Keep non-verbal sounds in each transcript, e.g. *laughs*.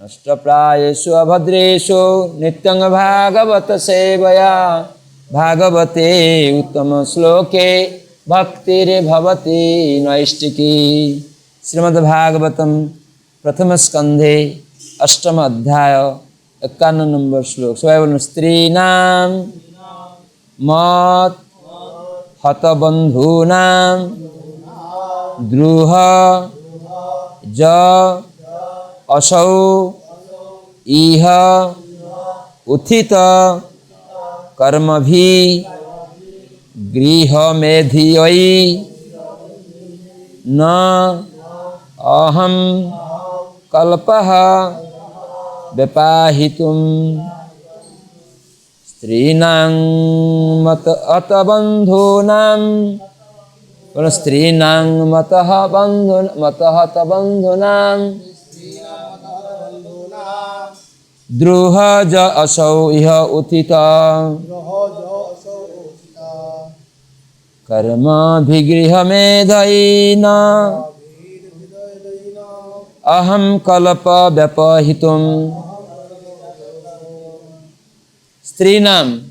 নষ্টপ্রায়েষু অভদ্রেষু নিত্যং ভাগবত সেবয়া ভাগবতে উত্তম শ্লোকে ভক্তির ভবতি নৈষ্টিকী শ্রীমদ্ভাগবতম প্রথম স্কন্ধে অষ্টম অধ্যায় একান্ন নম্বর শ্লোক সবাই বলুন স্ত্রীনাম মত হতবন্ধূনাম দ্রুহ জ অসৌ ইহ উথিত কর্মভি গৃহমেধিয়ৈ ন অহম কল্প ব্যপাহিতুম স্ত্রীণাং মত অত বন্ধুনাম স্ত্রীণাং মত বন্ধু মত বন্ধুনাম দ্রুহ যসৌ ইহ উথিত কর্মৃহ কর্মাভিগৃহ মেধৈনা অহম কলপ ব্যপহিত স্ত্রী নাম?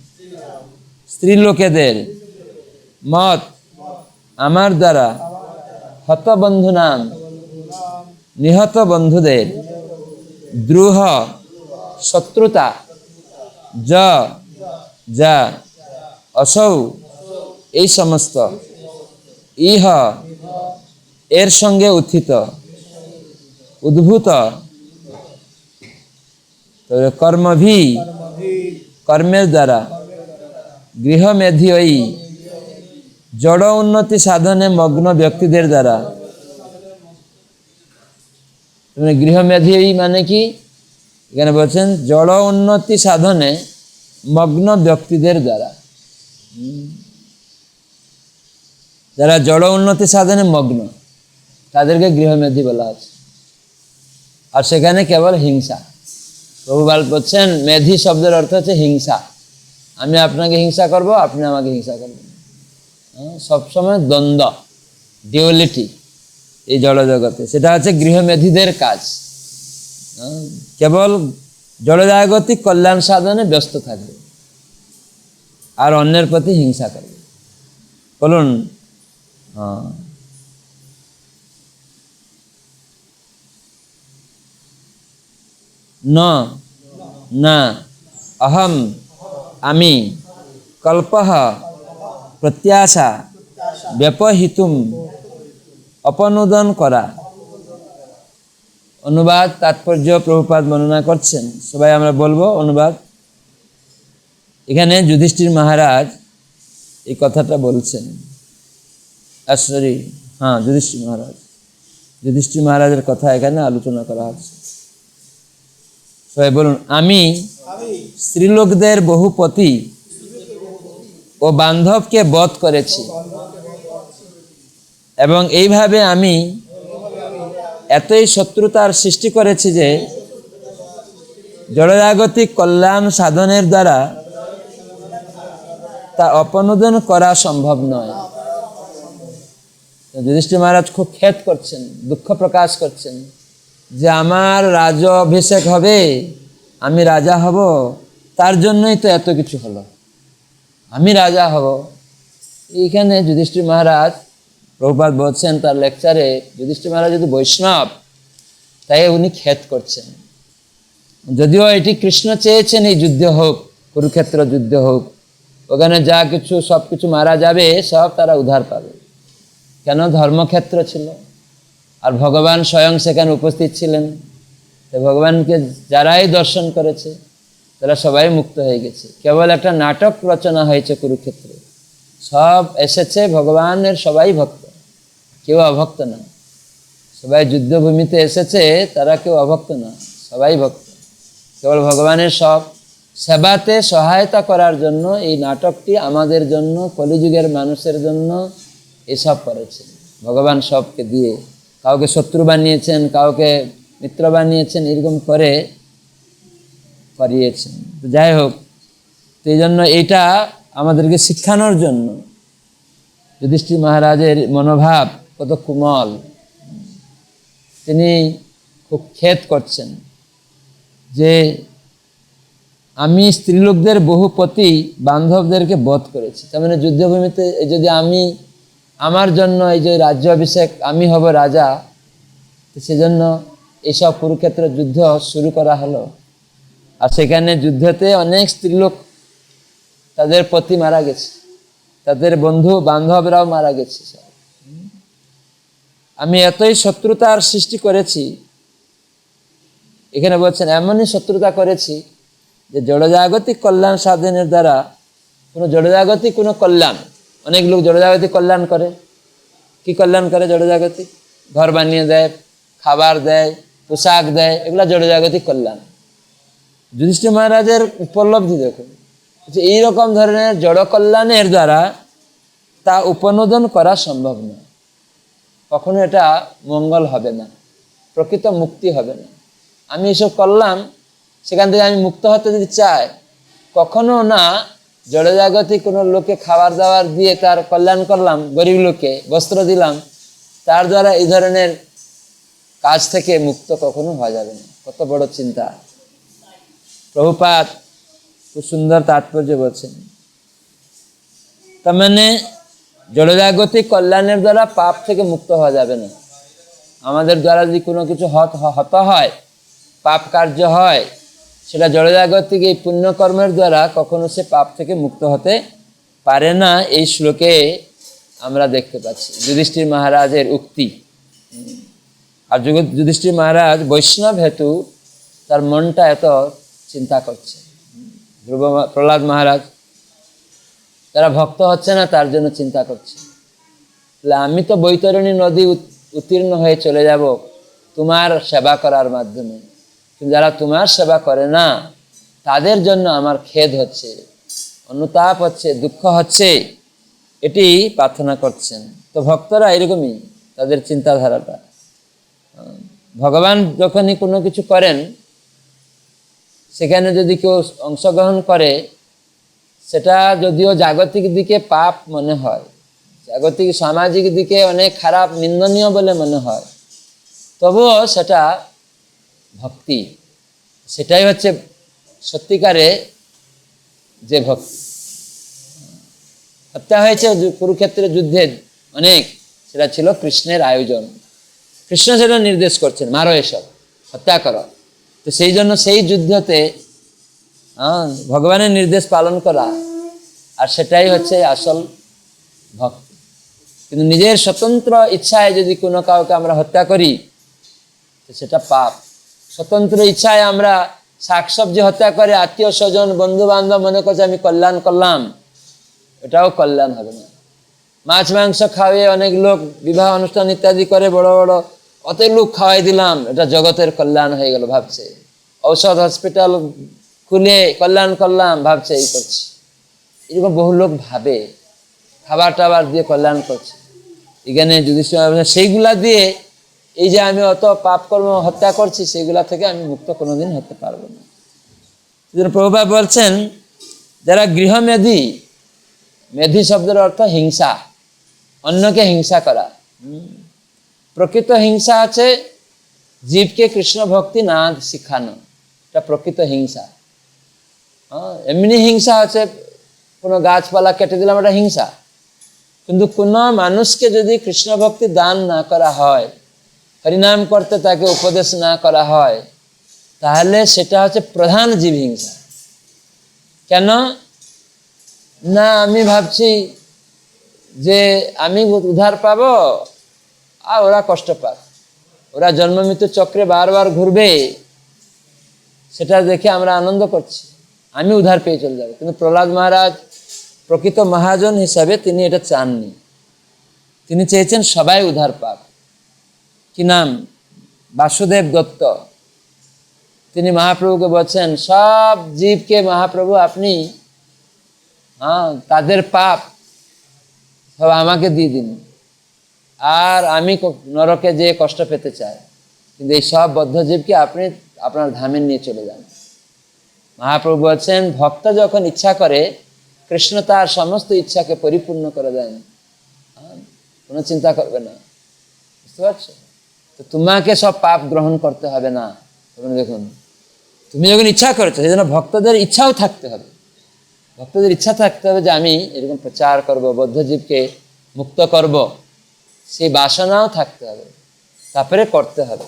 স্ত্রী লোকেদের। মত? আমার দ্বারা। হত বন্ধু নাম? নিহত বন্ধুদের। দ্রুহ? শত্রুতা। য, যা, অসৌ, এই সমস্ত। ইহ, এর সঙ্গে উত্থিত। উদ্ভূত। কর্মভি, কর্মের দ্বারা। গৃহমেধি ওই জড় উন্নতি সাধনে মগ্ন ব্যক্তিদের দ্বারা। গৃহমেধি মানে কি? এখানে বলছেন জড় উন্নতি সাধনে মগ্ন ব্যক্তিদের দ্বারা। যারা জড় উন্নতি সাধনে মগ্ন তাদেরকে গৃহমেধি বলা আছে আর সেখানে কেবল হিংসা। প্রভুপাল বলছেন মেধি শব্দের অর্থ হচ্ছে হিংসা। আমি আপনাকে হিংসা করব আপনি আমাকে হিংসা করবেন। হ্যাঁ, সবসময় দ্বন্দ্ব ডিওলিটি এই জড়জগতে। সেটা হচ্ছে গৃহমেধিদের কাজ। কেবল জড়জাগতিক কল্যাণ সাধনে ব্যস্ত থাকবে আর অন্যের প্রতি হিংসা করবে। বলুন হ্যাঁ। না, অহম, আমি, কল্পহ, প্রত্যাশা, ব্যপহিতুম, অপনোদন করা। অনুবাদ, তাৎপর্য প্রভুপাত বর্ণনা করছেন। সবাই আমরা বলব অনুবাদ। এখানে যুধিষ্ঠির মহারাজ এই কথাটা বলছেন। সরি হ্যাঁ যুধিষ্ঠির মহারাজ। যুধিষ্ঠির মহারাজের কথা এখানে আলোচনা করা হচ্ছে। সবাই বলুন, আমি স্ত্রীলোকদের বহুপতি ও বান্ধবকে বধ করেছি। এবং এইভাবে আমি এতই শত্রুতার সৃষ্টি করেছে যে জড়জাগতিক কল্যাণ সাধনের দ্বারা তা অপনোদন করা সম্ভব নয়। যুধিষ্ঠির মহারাজ খুব খেদ করছেন, দুঃখ প্রকাশ করছেন যে আমার রাজ অভিষেক হবে, আমি রাজা হব, তার জন্যই তো এত কিছু হলো। আমি রাজা হব। এইখানে যুধিষ্ঠির মহারাজ প্রভুপাত বলছেন, তার লেকচারে যুধিষ্ঠির মহারাজ যদি বৈষ্ণব, তাই উনি খেদ করছেন। যদিও এটি কৃষ্ণ চেয়েছেন এই যুদ্ধ হোক, কুরুক্ষেত্র যুদ্ধ হোক, ওখানে যা কিছু, সব কিছু মারা যাবে, সব তারা উদ্ধার পাবে। কেন? ধর্মক্ষেত্র ছিল। আর ভগবান স্বয়ং সেখানে উপস্থিত ছিলেন। তো ভগবানকে যারাই দর্শন করেছে, তারা সবাই মুক্ত হয়ে গেছে। কেবল একটা নাটক রচনা হয়েছে কুরুক্ষেত্রে। সব এসেছে, ভগবানের সবাই ভক্ত। কেউ অভক্ত না সবাই যুদ্ধভূমিতে এসেছে, তারা কেউ অভক্ত না সবাই ভক্ত। কেবল ভগবানের সব সেবাতে সহায়তা করার জন্য এই নাটকটি আমাদের জন্য, কলিযুগের মানুষের জন্য এসব করেছেন ভগবান সবকে দিয়ে, কাউকে শত্রু বানিয়েছেন, কাউকে মিত্র বানিয়েছেন, এরকম করে করিয়েছেন। যাই হোক, তো এই জন্য এইটা আমাদেরকে শিক্ষানোর জন্য। যুধিষ্ঠির মহারাজের মনোভাব কত কুমল। তিনি খুব খেদ করছেন যে আমি স্ত্রীলোকদের বহু পতি বান্ধবদেরকে বধ করেছি। তার মানে যুদ্ধভূমিতে যদি আমি আমার জন্য এই যে রাজ্য অভিষেক, আমি হব রাজা সেজন্য এইসব কুরুক্ষেত্র যুদ্ধ শুরু করা হলো। আর সেখানে যুদ্ধতে অনেক স্ত্রীলোক তাদের পতি মারা গেছে। তাদের বন্ধু বান্ধবরাও মারা গেছে। আমি এতই শত্রুতার সৃষ্টি করেছি। এখানে বলছেন, এমনই শত্রুতা করেছি যে জড়জাগতিক কল্যাণ সাধনের দ্বারা কোনো জড়জাগতিক, কোনো কল্যাণ, অনেক লোক জড়জাগতিক কল্যাণ করে। কি কল্যাণ করে জড়জাগতিক? ঘর বানিয়ে দেয়, খাবার দেয়, পোশাক দেয়, এগুলো জড়জাগতিক কল্যাণ। যুধিষ্ঠির মহারাজের উপলব্ধি দেখুন এইরকম ধরনের জড় কল্যাণের দ্বারা তা উপনোদন করা সম্ভব নয়। কখনো এটা মঙ্গল হবে না, প্রকৃত মুক্তি হবে না। আমি এসব করলাম, সেখান থেকে আমি মুক্ত হতে যদি চাই, কখনো না জড়জাগতিক কোনো লোকে খাবার দাবার দিয়ে তার কল্যাণ করলাম, গরিব লোকে বস্ত্র দিলাম, তার দ্বারা এই ধরনের কাজ থেকে মুক্ত কখনো হওয়া যাবে না। কত বড় চিন্তা। প্রভুপাত খুব সুন্দর তাৎপর্য বলছেন। তার মানে জড়জাগতিক কল্যাণের দ্বারা পাপ থেকে মুক্ত হওয়া যাবে না। আমাদের দ্বারা যদি কোনো কিছু হত হত হয়, পাপ কার্য হয়, সেটা জড়জাগতিক এই পুণ্যকর্মের দ্বারা কখনো সে পাপ থেকে মুক্ত হতে পারে না। এই শ্লোকে আমরা দেখতে পাচ্ছি, যুধিষ্ঠির মহারাজের উক্তি। আর যুধিষ্ঠির মহারাজ বৈষ্ণব হেতু তার মনটা এত চিন্তা করছে। ধ্রুব প্রহ্লাদ মহারাজ তারা ভক্ত হচ্ছে না, তার জন্য চিন্তা করছে। তাহলে আমি তো বৈতরণী নদী উত- উত্তীর্ণ হয়ে চলে যাব, তোমার সেবা করার মাধ্যমে। যারা তোমার সেবা করে না, তাদের জন্য আমার খেদ হচ্ছে, অনুতাপ হচ্ছে, দুঃখ হচ্ছে, এটি প্রার্থনা করছেন। তো ভক্তরা এরকমই তাদের চিন্তাধারাটা। ভগবান যখনই কোনো কিছু করেন, সেখানে যদি কেউ অংশগ্রহণ করে সেটা যদিও জাগতিক দিকে পাপ মনে হয়, জাগতিক সামাজিক দিকে অনেক খারাপ, নিন্দনীয় বলে মনে হয়। তবুও সেটা ভক্তি। সেটাই হচ্ছে সত্যিকারে যে ভক্তি। হত্যা হয়েছে কুরুক্ষেত্রের যুদ্ধে অনেক, সেটা ছিল কৃষ্ণের আয়োজন। কৃষ্ণ সেটা নির্দেশ করছেন, মারো এসব, হত্যা করো। তো সেই জন্য সেই যুদ্ধতে ভগবানের নির্দেশ পালন করা। আর সেটাই হচ্ছে আসল ভক্তি। কিন্তু নিজের স্বতন্ত্র ইচ্ছায় যদি কোনো কাউকে আমরা হত্যা করি সেটা পাপ। স্বতন্ত্র ইচ্ছায় আমরা শাকসবজি হত্যা করে আত্মীয় স্বজন বন্ধু বান্ধব মনে করছে আমি কল্যাণ করলাম, এটাও কল্যাণ হবে না। মাছ, মাংস খাওয়িয়ে অনেক লোক, বিবাহ অনুষ্ঠান ইত্যাদি করে বড় বড় অত লোক খাওয়াই দিলাম, এটা জগতের কল্যাণ হয়ে গেল ভাবছে। ঔষধ, হসপিটাল খুলে কল্যাণ করলাম ভাবছে, এই করছে। এরকম বহু লোক ভাবে, খাবার টাবার দিয়ে কল্যাণ করছে। এখানে যদি সেইগুলা দিয়ে এই যে আমি অত পাপকর্ম হত্যা করছি, সেইগুলা থেকে আমি মুক্ত কোনোদিন হতে পারব না। প্রভুপা বলছেন, যারা গৃহমেধি, মেধি শব্দের অর্থ হিংসা, অন্যকে হিংসা করা। প্রকৃত হিংসা আছে জীবকে কৃষ্ণ ভক্তি না শিখানো। এটা প্রকৃত হিংসা। এমনি হিংসা আছে, কোনো গাছপালা কেটে দিলাম, এটা হিংসা। কিন্তু কোনো মানুষকে যদি কৃষ্ণ ভক্তি দান না করা হয়, হরিনাম করতে তাকে উপদেশ না করা হয়, তাহলে সেটা হচ্ছে প্রধান জীব হিংসা। কেন? না, আমি ভাবছি যে আমি উদ্ধার পাব, আর ওরা কষ্ট পাক। ওরা জন্ম মৃত্যু চক্রে বারবার ঘুরবে, সেটা দেখে আমরা আনন্দ করছি। আমি উদ্ধার পেয়ে চলে যাব। কিন্তু প্রহ্লাদ মহারাজ, প্রকৃত মহাজন হিসাবে তিনি এটা চাননি। তিনি চেয়েছেন সবাই উদ্ধার পাক। কি নাম? বাসুদেব দত্ত। তিনি মহাপ্রভুকে বলছেন, সব জীবকে মহাপ্রভু, আপনি হ্যাঁ তাদের পাপ সব আমাকে দিয়ে দিন। আর আমি নরকে যে কষ্ট পেতে চাই। কিন্তু এই সব বদ্ধজীবকে আপনি আপনার ধামে নিয়ে চলে যান। মহাপ্রভু বলছেন ভক্ত যখন ইচ্ছা করে, কৃষ্ণ তার সমস্ত ইচ্ছাকে পরিপূর্ণ করে দেন। কোনো চিন্তা করবে না। বুঝতে পারছ? তো তোমাকে সব পাপ গ্রহণ করতে হবে না। দেখুন, তুমি যখন ইচ্ছা করেছ, সেই জন্য ভক্তদের ইচ্ছাও থাকতে হবে। ভক্তদের ইচ্ছা থাকতে হবে যে আমি এরকম প্রচার করব, বদ্ধজীবকে মুক্ত করব। সেই বাসনাও থাকতে হবে। তারপরে করতে হবে।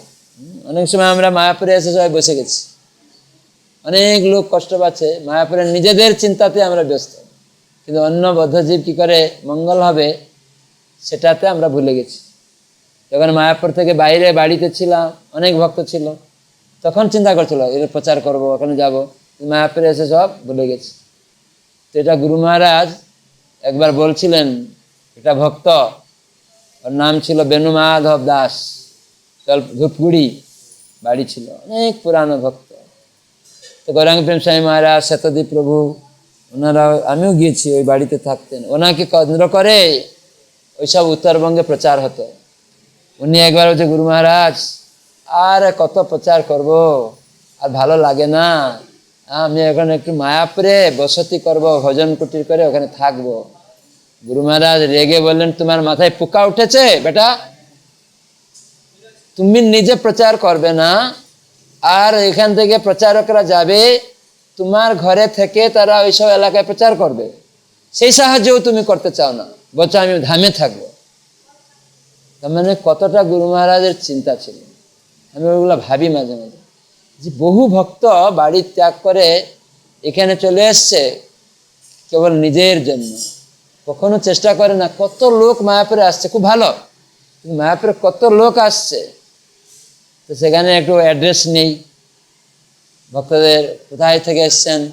অনেক সময় আমরা মায়াপুরে এসে সবাই বসে গেছি। অনেক লোক কষ্ট পাচ্ছে, মায়াপুরের নিজেদের চিন্তাতে আমরা ব্যস্ত। কিন্তু অন্য বদ্ধজীব কি করে মঙ্গল হবে, সেটাতে আমরা ভুলে গেছি। যখন মায়াপুর থেকে বাইরে বাড়িতে ছিলাম, অনেক ভক্ত ছিল, তখন চিন্তা করছিল, এর প্রচার করব, ওখানে যাব। মায়াপুরে এসে সব ভুলে গেছি। তো এটা গুরু মহারাজ একবার বলছিলেন, এটা ভক্ত, ওর নাম ছিল বেনু মাধব দাস ধূপগুড়ি বাড়ি ছিল। অনেক পুরানো ভক্ত। তো গৌরাঙ্গ প্রেম স্বামী মহারাজ শতদীপ প্রভু, ওনারা আমিও গিয়েছি ওই বাড়িতে থাকতেন। ওনাকে কেন্দ্র করে ওইসব উত্তরবঙ্গে প্রচার হতো। উনি একবার হচ্ছে গুরু মহারাজ, আর কত প্রচার করব? আর ভালো লাগে না। আমি এখন একটু মায়াপুরে বসতি করব, ভজন কুটির করে ওখানে থাকব। গুরু মহারাজ রেগে বললেন, তোমার মাথায় পোকা উঠেছে, বেটা? তুমি নিজে প্রচার করবে না। আর এখান থেকে প্রচারকরা যাবে, তোমার ঘরে থেকে তারা ওইসব এলাকায় প্রচার করবে। সেই সাহায্যও তুমি করতে চাও না বলছো আমি ধামে থাকব। তার মানে কতটা গুরু মহারাজের চিন্তা ছিল। আমি ওগুলো ভাবি মাঝে মাঝে। যে বহু ভক্ত বাড়ি ত্যাগ করে এখানে চলে এসছে কেবল নিজের জন্য। কখনো চেষ্টা করে না, কত লোক মায়াপুরে আসছে, খুব ভালো। মায়াপুরে কত লোক আসছে। তো সেখানে একটু অ্যাড্রেস নেই। ভক্তদের কোথায় থেকে এসছেন?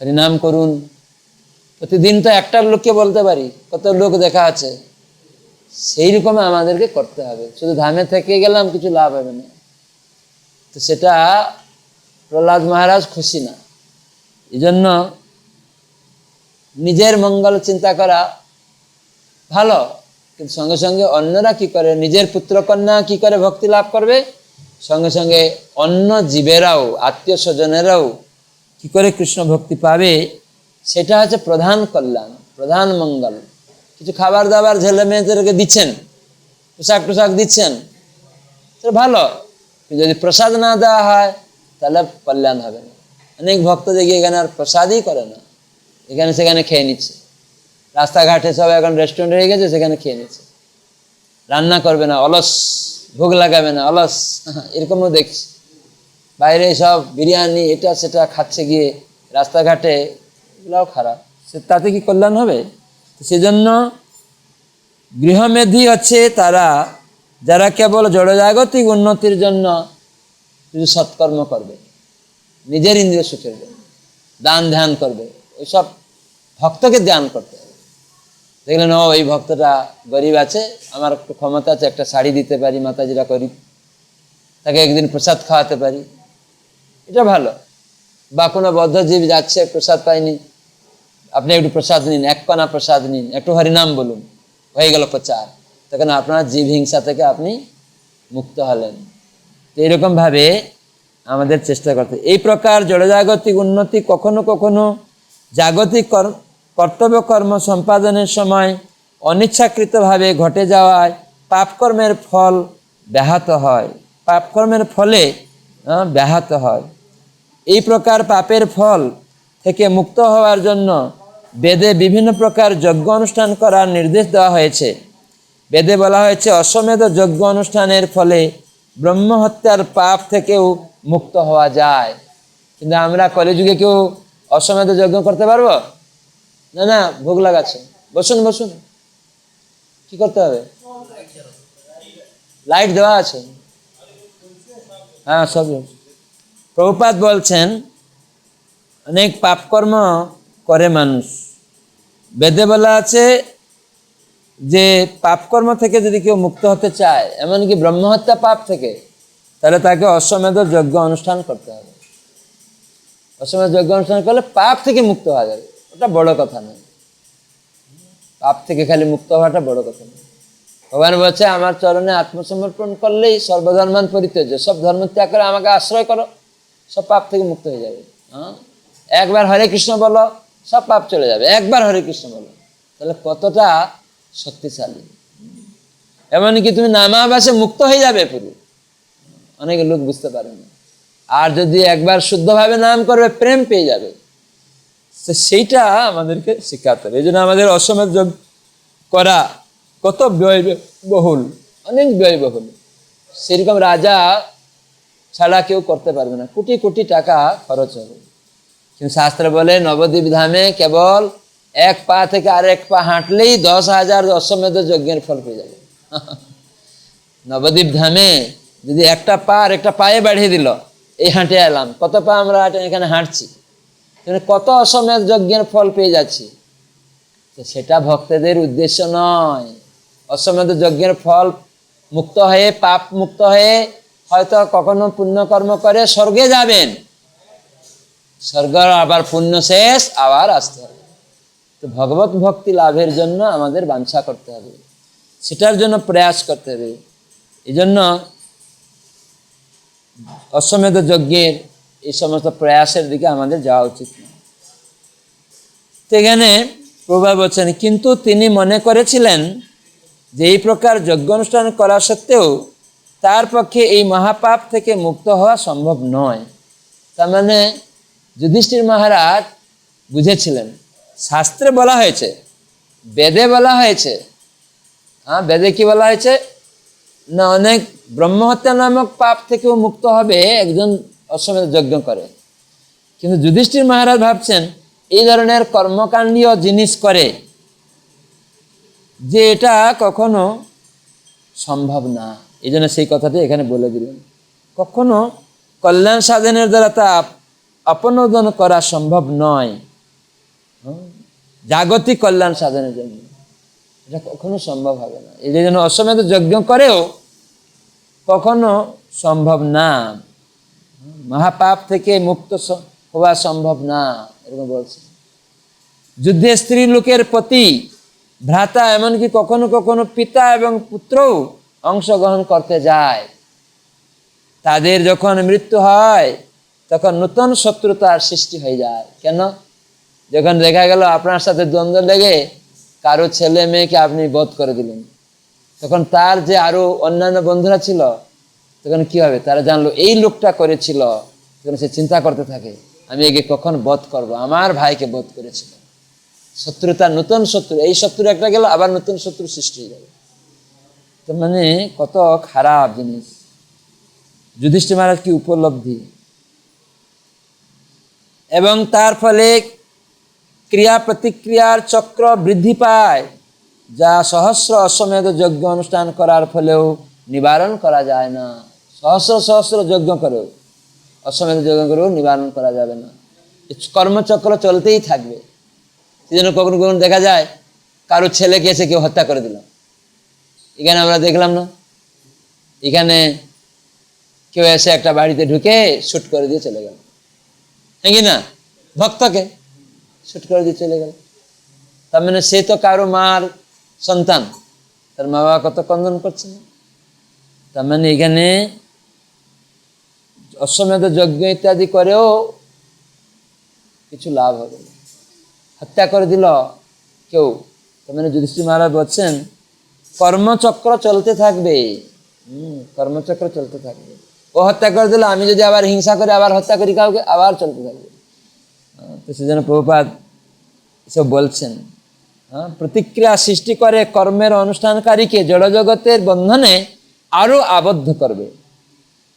হরিনাম করুন। প্রতিদিন তো একটা লোককে বলতে পারি, কত লোক দেখা আছে। সেই রকম আমাদেরকে করতে হবে। শুধু ধামে থেকে গেলাম, কিছু লাভ হবে না। তো সেটা প্রহ্লাদ মহারাজ খুশি না। এই জন্য নিজের মঙ্গল চিন্তা করা ভালো। কিন্তু সঙ্গে সঙ্গে অন্যরা কি করে? নিজের পুত্রকন্যা কি করে ভক্তি লাভ করবে? সঙ্গে সঙ্গে অন্য জীবেরাও, আত্মীয় স্বজনেরাও কি করে কৃষ্ণ ভক্তি পাবে? সেটা হচ্ছে প্রধান কল্যাণ, প্রধান মঙ্গল। কিছু খাবার দাবার ছেলে মেয়েদেরকে দিচ্ছেন, পোশাক টোশাক দিচ্ছেন সেটা ভালো। যদি প্রসাদ না দেওয়া হয়, তাহলে কল্যাণ হবে না। অনেক ভক্ত দেখি এখানে আর প্রসাদই করে না। এখানে সেখানে খেয়ে নিচ্ছে। রাস্তাঘাটে সব এখন রেস্টুরেন্ট হয়ে গেছে, সেখানে খেয়ে নিচ্ছে রান্না করবে না, অলস, ভোগ লাগাবে না, অলস। *laughs* এরকমও দেখছি। বাইরে সব বিরিয়ানি, এটা সেটা খাচ্ছে গিয়ে। রাস্তাঘাটে এগুলাও খারাপ। সে তাতে কি কল্যাণ হবে? সেজন্য গৃহমেধি হচ্ছে তারা, যারা কেবল জড়জাগতিক উন্নতির জন্য কিছু সৎকর্ম করবে, নিজের ইন্দ্রিয় সুখের জন্য, দান ধ্যান করবে, ওইসব ভক্তকে ধ্যান করতে হবে। দেখলেন, ও, এই ভক্তটা গরিব আছে, আমার একটু ক্ষমতা আছে, একটা শাড়ি দিতে পারি, মাতাজিরা করি, তাকে একদিন প্রসাদ খাওয়াতে পারি। এটা ভালো। বা কোনো বদ্ধজীব যাচ্ছে, প্রসাদ পায়নি, আপনি একটু প্রসাদ নিন, এক কণা প্রসাদ নিন, একটু হরিনাম বলুন, হয়ে গেল প্রচার। তখন আপনার জীব হিংসা থেকে আপনি মুক্ত হলেন। তো এইরকমভাবে আমাদের চেষ্টা করতে এই প্রকার জড়জাগতিক উন্নতি কখনো কখনো জাগতিক কর- কর্তব্য কর্ম সম্পাদনের সময় অনিচ্ছাকৃতভাবে ঘটে যাওয়ায় পাপকর্মের ফল ব্যাহত হয়। পাপকর্মের ফলে ব্যাহত হয়। এই প্রকার পাপের ফল থেকে মুক্ত হওয়ার জন্য বেদে বিভিন্ন প্রকার যজ্ঞ অনুষ্ঠান করার নির্দেশ দেওয়া হয়েছে। বেদে বলা হয়েছে, অশ্বমেধ যজ্ঞ অনুষ্ঠানের ফলে ব্রহ্মহত্যার পাপ থেকেও মুক্ত হওয়া যায়। কিন্তু আমরা কলেযুগে কেউ অশ্বমেধ যজ্ঞ করতে পারব? না না, ভোগ লাগাচ্ছে। বসুন বসুন। কি করতে হবে? লাইট দেওয়া আছে। হ্যাঁ সব প্রভুপাত বলছেন, অনেক পাপকর্ম করে মানুষ। বেদে বলা আছে যে, পাপকর্ম থেকে যদি কেউ মুক্ত হতে চায়, এমনকি ব্রহ্মহত্যা পাপ থেকে, তাহলে তাকে অশ্বমেধ যজ্ঞ অনুষ্ঠান করতে হবে। অশ্বমেধ যজ্ঞ অনুষ্ঠান করলে পাপ থেকে মুক্ত হওয়া যাবে। ওটা বড় কথা নয়। পাপ থেকে খালি মুক্ত হওয়াটা বড় কথা নয়। ভগবান বলছে, আমার চরণে আত্মসমর্পণ করলেই সর্বধর্মান পরিত্যাজ্য। সব ধর্ম ত্যাগ করে আমাকে আশ্রয় করো। সব পাপ থেকে মুক্ত হয়ে যাবে। হ্যাঁ? একবার হরে কৃষ্ণ বলো, সব পাপ চলে যাবে। একবার হরে কৃষ্ণ বলো। তাহলে কতটা শক্তিশালী? এমনকি তুমি নামাবাসে মুক্ত হয়ে যাবে পুরো। অনেক লোক বুঝতে পারে না। আর যদি একবার শুদ্ধভাবে নাম করবে, প্রেম পেয়ে যাবে। তো সেইটা আমাদেরকে শেখাতে হবে। এই জন্য আমাদের অসমের যোগ করা কত ব্যয়বহুল, অনেক ব্যয়বহুল। সেরকম রাজা ছাড়া কেউ করতে পারবে না। কোটি কোটি টাকা খরচ হবে। কিন্তু শাস্ত্র বলে, নবদ্বীপ ধামে কেবল এক পা থেকে আর এক পা হাঁটলেই দশ হাজার অশ্বমেধ যজ্ঞের ফল পেয়ে যাবে। *laughs* নবদ্বীপ ধামে যদি একটা পা আর একটা পায়ে বাড়িয়ে দিল, এই হাঁটে এলাম। কত পা আমরা এখানে হাঁটছি? কত অশ্বমেধ যজ্ঞের ফল পেয়ে যাচ্ছি। সেটা ভক্তদের উদ্দেশ্য নয়। অশ্বমেধ যজ্ঞের ফল মুক্ত হয়ে, পাপ মুক্ত হয়ে হয়তো কখনো পুণ্যকর্ম করে স্বর্গে যাবেন। স্বর্গ আবার পুণ্য শেষ, আবার আসতে হবে। তো ভগবত ভক্তি লাভের জন্য আমাদের বাঞ্ছা করতে হবে। সেটার জন্য প্রয়াস করতে হবে। এই জন্য অশ্বমেধ যজ্ঞের এই সমস্ত প্রয়াসের দিকে আমাদের যাওয়া উচিত। নয় তো এখানে প্রভা বলছেন কিন্তু তিনি মনে করেছিলেন যে এই প্রকার যজ্ঞ অনুষ্ঠান করা সত্ত্বেও তার পক্ষে এই মহাপাপ থেকে মুক্ত হওয়া সম্ভব নয়। তার মানে যুধিষ্ঠির মহারাজ বুঝেছিলেন, শাস্ত্রে বলা হয়েছে, বেদে বলা হয়েছে। হ্যাঁ বেদে কি বলা হয়েছে? না, অনেক ব্রহ্মহত্যা নামক পাপ থেকেও মুক্ত হবে একজন অশ্বমেধ যজ্ঞ করে। কিন্তু যুধিষ্ঠির মহারাজ ভাবছেন, এই ধরনের কর্মকাণ্ডীয় জিনিস করে যে এটা কখনো সম্ভব না। এই জন্য সেই কথাটি এখানে বলে দিলেন। কখনো কল্যাণ সাধনের দ্বারা তা অপনোদন করা সম্ভব নয়। জাগতিক কল্যাণ সাধনের জন্য। এটা কখনো সম্ভব হবে না। এই জন্য অশ্বমেধ যজ্ঞ করেও কখনো সম্ভব না। মহাপাপ থেকে মুক্ত হওয়া সম্ভব না, এরকম বলছে। যুদ্ধে স্ত্রী লোকের প্রতি ভ্রাতা এমনকি কখনো কখনো পিতা এবং পুত্রও অংশগ্রহণ করতে যায়। তাদের যখন মৃত্যু হয়, তখন নতুন শত্রুতার সৃষ্টি হয়ে যায়। কেন? যখন দেখা গেল আপনার সাথে দ্বন্দ্ব লেগে কারও ছেলে মেয়েকে আপনি বধ করে দিলেন, তখন তার যে আরও অন্যান্য বন্ধুরা ছিল তখন কি হবে? তারা জানলো, এই লোকটা করেছিল। তখন সে চিন্তা করতে থাকে, আমি একে কখন বধ করব? আমার ভাইকে বধ করেছিল। শত্রুতা, নতুন শত্রু, এই শত্রু একটা গেল, আবার নতুন শত্রু সৃষ্টি হয়ে যাবে তো মানে কত খারাপ জিনিস। যুধিষ্ঠির মহারাজ কি উপলব্ধি? এবং তার ফলে ক্রিয়া প্রতিক্রিয়ার চক্র বৃদ্ধি পায়, যা সহস্র অশ্বমেধ যজ্ঞ অনুষ্ঠান করার ফলেও নিবারণ করা যায় না। সহস্র সহস্র যজ্ঞ করেও, অশ্বমেধ যজ্ঞ করেও নিবারণ করা যাবে না। কর্মচক্র চলতেই থাকবে। সেজন্য কখনো কখনো দেখা যায়, কারও ছেলেকে এসে কেউ হত্যা করে দিল। এখানে আমরা দেখলাম না। এখানে কেউ এসে একটা বাড়িতে ঢুকে শুট করে দিয়ে চলে গেল। হ্যাঁ কি না? ভক্তকে শুট করে দিয়ে চলে গেল। তার মানে সে তো কারও মার সন্তান। তার মা বাবা কত কন্দন করছে। না তার মানে এখানে অশ্বমেধ যজ্ঞ ইত্যাদি করেও কিছু লাভ হবে না। হত্যা করে দিল কেউ? তার মানে যুধিষ্ঠির মহারাজ বলছেন কর্মচক্র চলতে থাকবে। হুম কর্মচক্র চলতে থাকবে। ও হত্যা করে দিল আমি যদি আবার হিংসা করে আবার হত্যা করি কাউকে আবার চলতে থাকবে। তো সেজন্য প্রভুপাত এসব বলছেন। হ্যাঁ, প্রতিক্রিয়া সৃষ্টি করে কর্মের অনুষ্ঠানকারীকে জড়জগতের বন্ধনে আরও আবদ্ধ করবে।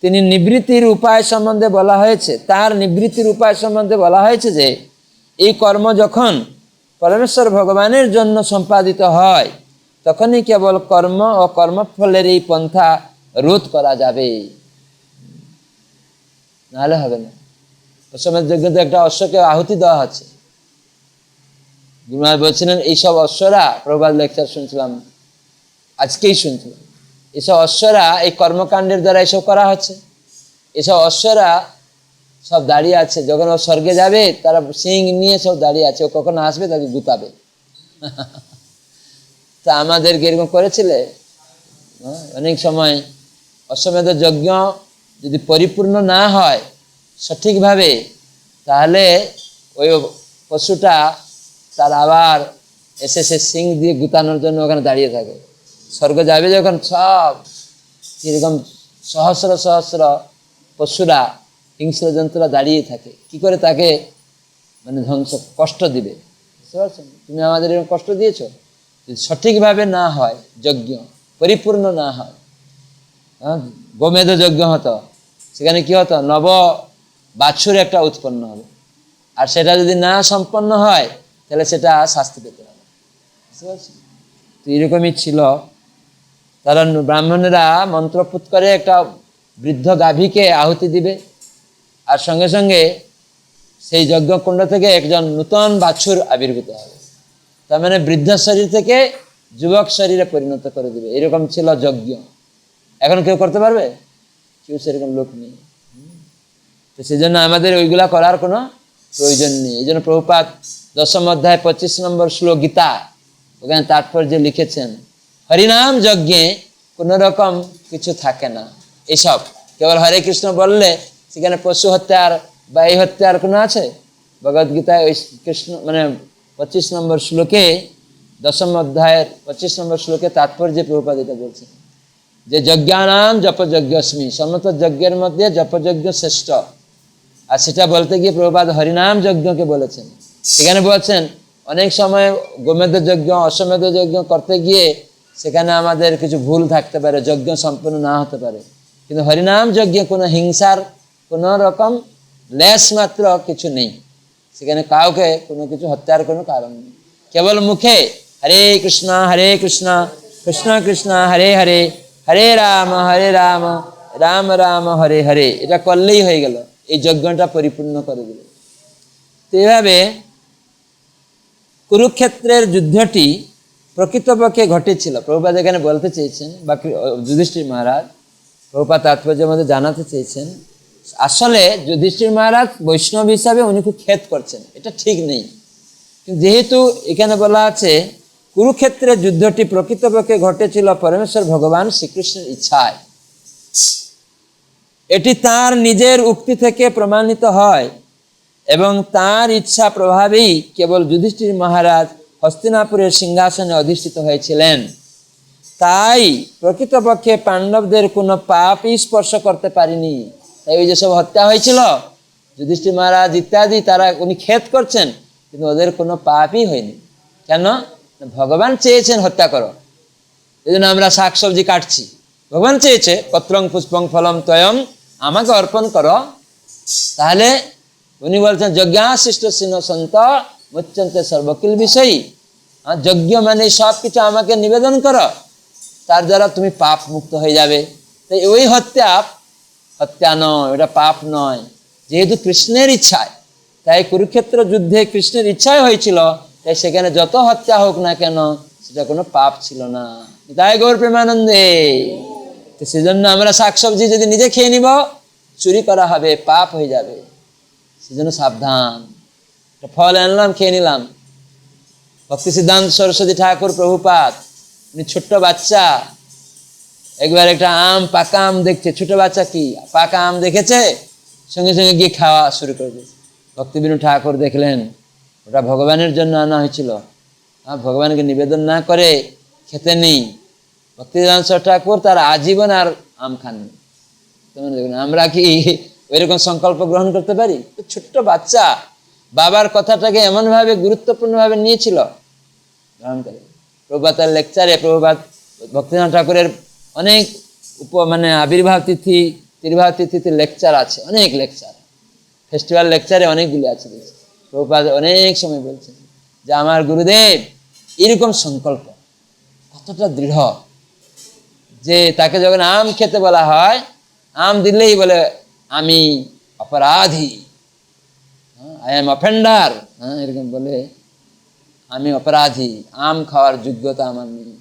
তিনি নিবৃত্তির উপায় সম্বন্ধে বলা হয়েছে। তার নিবৃত্তির উপায় সম্বন্ধে বলা হয়েছে যে, এই কর্ম যখন পরমেশ্বর ভগবানের জন্য সম্পাদিত হয়, তখনই কেবল কর্ম ও কর্মফলের এই পন্থা রোধ করা যাবে। নাহলে হবে না। অশ্বমেধ যজ্ঞতে একটা অশ্বকে আহুতি দেওয়া হচ্ছে। গুরুমার বলছিলেন, এইসব অশ্বরা প্রবাদ লেকচার শুনছিলাম, আজকেই শুনছিলাম। এসব অশ্বরা এই কর্মকাণ্ডের দ্বারা এসব করা হচ্ছে। এসব অশ্বরা সব দাঁড়িয়ে আছে। যখন ও স্বর্গে যাবে, তারা সিং নিয়ে সব দাঁড়িয়ে আছে। ও কখন আসবে, তাকে গুতাবে। তা আমাদেরকে এরকম করেছিলে? অনেক সময় অশ্বমেধ যজ্ঞ যদি পরিপূর্ণ না হয় সঠিকভাবে, তাহলে ওই পশুটা তার আবার এসে সে সিং দিয়ে গুতানোর জন্য ওখানে দাঁড়িয়ে থাকে। স্বর্গ যাবে যখন সব এরকম সহস্র সহস্র পশুরা হিংস্র জন্তুরা দাঁড়িয়ে থাকে। কি করে তাকে মানে ধ্বংস কষ্ট দিবে? বুঝতে তুমি আমাদের এরকম কষ্ট দিয়েছ? যদি সঠিকভাবে না হয় যজ্ঞ পরিপূর্ণ না হয় হ্যাঁ, গোমেধ যজ্ঞ হতো সেখানে কি হতো? নব বাছুর একটা উৎপন্ন হবে। আর সেটা যদি না সম্পন্ন হয় তাহলে সেটা শাস্তি পেতে হবে। বুঝতে পারছেন? তো এরকমই ছিল তারা ব্রাহ্মণেরা মন্ত্রপুত করে একটা বৃদ্ধ গাভীকে আহুতি দিবে। আর সঙ্গে সঙ্গে সেই যজ্ঞকুণ্ড থেকে একজন নূতন বাছুর আবির্ভূত হবে। তার মানে বৃদ্ধ শরীর থেকে যুবক শরীরে পরিণত করে দিবে। এরকম ছিল যজ্ঞ। এখন কেউ করতে পারবে? কেউ সেরকম লোক নেই। তো সেই জন্য আমাদের ওইগুলা করার কোনো প্রয়োজন নেই। এই জন্য প্রভুপাত দশম অধ্যায় পঁচিশ নম্বর শ্লোক গীতা, ওখানে তাৎপর্য লিখেছেন। হরিনাম যজ্ঞে কোনো রকম কিছু থাকে না। এসব। কেবল হরে কৃষ্ণ বললে সেখানে পশু হত্যার বা এই হত্যার কোনো আছে? ভগবদ্গীতায় ওই কৃষ্ণ মানে পঁচিশ নম্বর শ্লোকে, দশম অধ্যায়ের পঁচিশ নম্বর শ্লোকে তাৎপর্য প্রভুপাত এটা বলছেন। যে যজ্ঞানাম জপযজ্ঞস্মি, সমস্ত যজ্ঞের মধ্যে জপযজ্ঞ শ্রেষ্ঠ। আর সেটা বলতে গিয়ে প্রভুপাদ হরিনাম যজ্ঞকে বলেছেন। সেখানে বলছেন, অনেক সময় গোমেধ যজ্ঞ অশ্বমেধ যজ্ঞ করতে গিয়ে সেখানে আমাদের কিছু ভুল থাকতে পারে, যজ্ঞ সম্পূর্ণ না হতে পারে। কিন্তু হরিনাম যজ্ঞে কোনো হিংসার, কোনো রকম লেশ মাত্র কিছু নেই। সেখানে কাউকে কোনো কিছু হত্যার কোনো কারণ নেই। কেবল মুখে হরে কৃষ্ণ হরে কৃষ্ণ কৃষ্ণ কৃষ্ণ, হরে হরে হরে রাম হরে রাম রাম রাম, হরে হরে। এটা করলেই হয়ে গেল। এই যজ্ঞটা পরিপূর্ণ করে দিল। তো এভাবে কুরুক্ষেত্রের যুদ্ধটি প্রকৃতপক্ষে ঘটেছিল। প্রভুপাত এখানে বলতে চেয়েছেন বা যুধিষ্ঠির মহারাজ প্রভুপাত তাৎপর্যের মধ্যে জানাতে চেয়েছেন, আসলে যুধিষ্ঠির মহারাজ বৈষ্ণব হিসাবে উনি খুব খেদ করছেন, এটা ঠিক নেই। যেহেতু এখানে বলা আছে কুরুক্ষেত্রের যুদ্ধটি প্রকৃতপক্ষে ঘটেছিল পরমেশ্বর ভগবান শ্রীকৃষ্ণের ইচ্ছায়। এটি তার নিজের উক্তি থেকে প্রমাণিত হয় এবং তার ইচ্ছা প্রভাবেই কেবল যুধিষ্ঠির মহারাজ হস্তিনাপুরের সিংহাসনে অধিষ্ঠিত হয়েছিলেন। তাই প্রকৃতপক্ষে পাণ্ডবদের কোনো পাপই স্পর্শ করতে পারিনি। তাই ওই যেসব হত্যা হয়েছিল, যুধিষ্ঠির মহারাজ ইত্যাদি, তারা উনি খেদ করছেন, কিন্তু ওদের কোনো পাপই হয়নি। কেন? ভগবান চেয়েছেন হত্যা করো। এই জন্য আমরা শাক সবজি কাটছি। ভগবান চেয়েছে, পত্রং পুষ্পং ফলম তয়ম আমাকে অর্পণ করো। তাহলে উনি বলছেন যজ্ঞাশিষ্ট সিংহ সন্ত মুচ্চন্তে সর্বকিল বিষয়ী। আর যজ্ঞ মানে সব কিছু আমাকে নিবেদন করো। তার দ্বারা তুমি পাপ মুক্ত হয়ে যাবে। তাই ওই হত্যা হত্যা নয়, ওটা পাপ নয়। যেহেতু কৃষ্ণের ইচ্ছায়, তাই কুরুক্ষেত্র যুদ্ধে কৃষ্ণের ইচ্ছাই হয়েছিল, তাই সেখানে যত হত্যা হোক না কেন, সেটা কোনো পাপ ছিল না। তাই গৌর প্রেমানন্দে, তো সেজন্য আমরা শাকসবজি যদি নিজে খেয়ে নিব, চুরি করা হবে, পাপ হয়ে যাবে। সেজন্য সাবধান। ফল আনলাম খেয়ে নিলাম। ভক্তি সিদ্ধান্ত সরস্বতী ঠাকুর প্রভুপাত উনি ছোট্ট বাচ্চা। একবার একটা আম, পাকা আম দেখছে। ছোট বাচ্চা কি? পাকা আম দেখেছে? সঙ্গে সঙ্গে গিয়ে খাওয়া শুরু করে দিয়েছে। ভক্তিবিনু ঠাকুর দেখলেন, ওটা ভগবানের জন্য আনা হয়েছিল। আর ভগবানকে নিবেদন না করে খেতে নেই। ভক্তিদান ঠাকুর তার আজীবন আর আম তেমন দেখুন, আমরা কি ওইরকম সংকল্প গ্রহণ করতে পারি? ছোট্ট বাচ্চা। বাবার কথাটাকে এমনভাবে গুরুত্বপূর্ণভাবে নিয়েছিল। গ্রহণ করে প্রভাতার লেকচারে প্রভাত ভক্তিনাথ ঠাকুরের অনেক উপ মানে আবির্ভাব তিথি, তির্ভাব তিথিতে লেকচার আছে, অনেক লেকচার। ফেস্টিভ্যাল লেকচারে অনেকগুলি আছে। দেখছি। প্রভুপাদ অনেক সময় বলছেন যে, আমার গুরুদেব, এরকম সংকল্প কতটা দৃঢ় যে তাকে যখন আম খেতে বলা হয়, আম দিলেই বলে, আমি অপরাধী। আই এম অফেন্ডার হ্যাঁ এরকম বলে আমি অপরাধী আম খাওয়ার যোগ্যতা আমার নেই।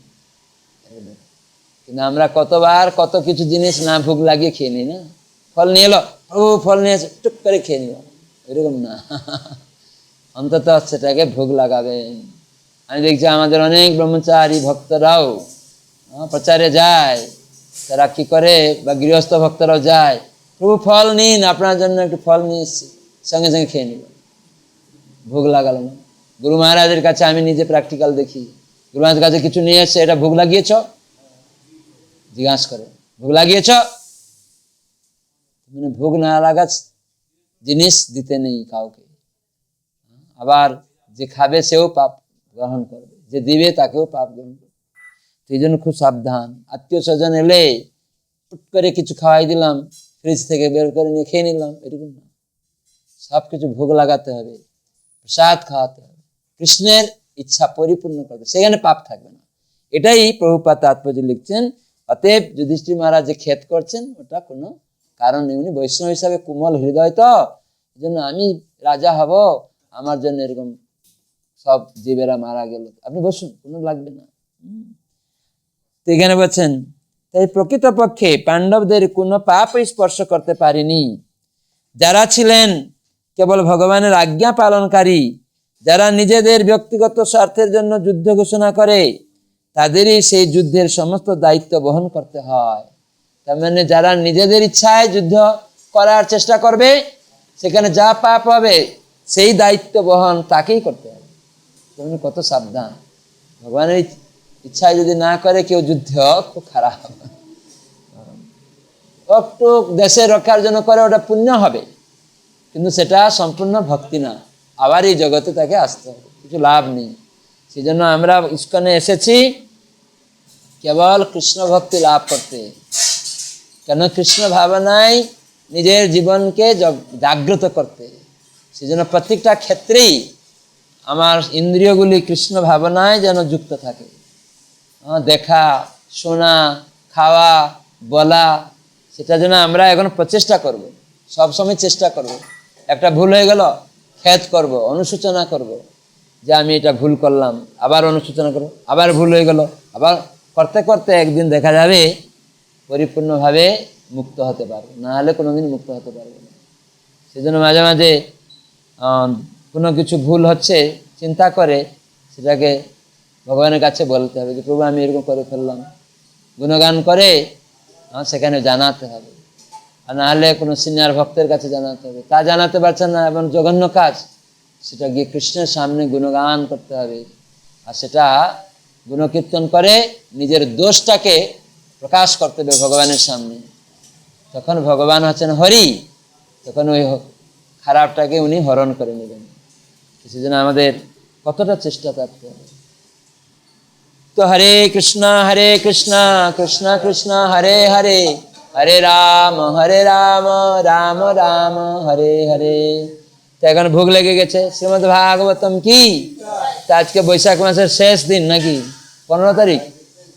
কিন্তু আমরা কতবার কত কিছু জিনিস না ভোগ লাগিয়ে খেয়ে নিই না? ফল নিয়ে এলো ও ফল নিয়ে এসে টুক করে খেয়ে নিল। এরকম না। *laughs* অন্তত সেটাকে ভোগ লাগাবেন। আমি দেখছি আমাদের অনেক ব্রহ্মচারী ভক্তরাও আহ, প্রচারে যায়। তারা কি করে? বা গৃহস্থ ভক্তরাও যায়। প্রভু ফল নিন আপনার জন্য একটু ফল নিয়ে এসেছি। সঙ্গে সঙ্গে খেয়ে নিল। ভোগ লাগালো না। গুরু মহারাজের কাছে আমি নিজে প্র্যাকটিক্যাল দেখি। গুরু মহারাজের কাছে কিছু নিয়ে এসছে এটা ভোগ লাগিয়েছ? জিজ্ঞাসা করে, ভোগ লাগিয়েছ? মানে ভোগ না লাগা জিনিস দিতে নেই কাউকে। আবার যে খাবে সেও পাপ গ্রহণ করবে, যে দিবে তাকেও পাপ গ্রহণ করবে। এই জন্য খুব সাবধান। আত্মীয় স্বজন এলে, ফুট করে কিছু খাওয়াই দিলাম ফ্রিজ থেকে বের করে নিয়ে খেয়ে নিলাম। এরকম না। সব কিছু ভোগ লাগাতে হবে, প্রসাদ খাওয়াতে হবে, কৃষ্ণের ইচ্ছা পরিপূর্ণ করবে, সেখানে পাপ থাকবে না। এটাই প্রভুপাত তাৎপর্য লিখছেন। অতএব যুধিষ্ঠির মহারাজ যে ক্ষেত করছেন, ওটা কোনো কারণ নেই। উনি বৈষ্ণব হিসাবে কোমল হৃদয় তো জন্য আমি রাজা হব, আমার জন্য এরকম সব জীবেরা মারা গেল। আপনি বসুন, কোনো লাগবে না। তো এখানে বলছেন, তাই প্রকৃতপক্ষে পাণ্ডবদের কোনো পাপ স্পর্শ করতে পারেনি। যারা ছিলেন কেবল ভগবানের আজ্ঞা পালনকারী, যারা নিজেদের ব্যক্তিগত স্বার্থের জন্য যুদ্ধ ঘোষণা করে, তাদেরই সেই যুদ্ধের সমস্ত দায়িত্ব বহন করতে হয়। তার মানে যারা নিজেদের ইচ্ছায় যুদ্ধ করার চেষ্টা করবে, সেখানে যা পাপ হবে, সেই দায়িত্ব বহন তাকেই করতে হবে। তুমি কত সাবধান। ভগবানের ইচ্ছায় যদি না করে কেউ যুদ্ধ, খুব খারাপ। একটু দেশে রক্ষার জন্য করে ওটা পুণ্য হবে। কিন্তু সেটা সম্পূর্ণ ভক্তি না। আবার এই জগতে তাকে আসতে হবে, কিছু লাভ নেই। সেই জন্য আমরা ইস্কনে এসেছি, কেবল কৃষ্ণ ভক্তি লাভ করতে। কেন কৃষ্ণ ভাবনায় নিজের জীবনকে জাগ্রত করতে? সেই জন্য প্রত্যেকটা ক্ষেত্রেই আমার ইন্দ্রিয়গুলি কৃষ্ণ ভাবনায় যেন যুক্ত থাকে। দেখা, শোনা, খাওয়া, বলা, সেটা যেন আমরা এখন প্রচেষ্টা করব, সবসময় চেষ্টা করব। একটা ভুল হয়ে গেল, খেদ করব, অনুশোচনা করব যে আমি এটা ভুল করলাম, আবার অনুশোচনা করব, আবার ভুল হয়ে গেল, আবার করতে করতে একদিন দেখা যাবে পরিপূর্ণভাবে মুক্ত হতে পারবে, না হলে কোনোদিন মুক্ত হতে পারবে না। সেজন্য মাঝে মাঝে কোনো কিছু ভুল হচ্ছে, চিন্তা করে সেটাকে ভগবানের কাছে বলতে হবে যে, প্রভু, আমি এরকম করে ফেললাম। গুণগান করে সেখানে জানাতে হবে। আর না হলে কোনো সিনিয়র ভক্তের কাছে জানাতে হবে। তা জানাতে পারছে না এবং জঘন্য কাজ, সেটা গিয়ে কৃষ্ণের সামনে গুণগান করতে হবে। আর সেটা গুণকীর্তন করে নিজের দোষটাকে প্রকাশ করতে হবে ভগবানের সামনে। তখন ভগবান হচ্ছেন হরি, তখন ওই খারাপটাকে উনি হরণ করে নেবেন। সেজন্য আমাদের কতটা চেষ্টা থাকতে হবে। তো হরে কৃষ্ণ হরে কৃষ্ণ কৃষ্ণ কৃষ্ণ, হরে হরে। হরে রাম হরে রাম রাম রাম, হরে হরে। তো এখন ভোগ লেগে গেছে। শ্রীমদ ভাগবতম কি? আজকে বৈশাখ মাসের শেষ দিন নাকি? পনেরো তারিখ?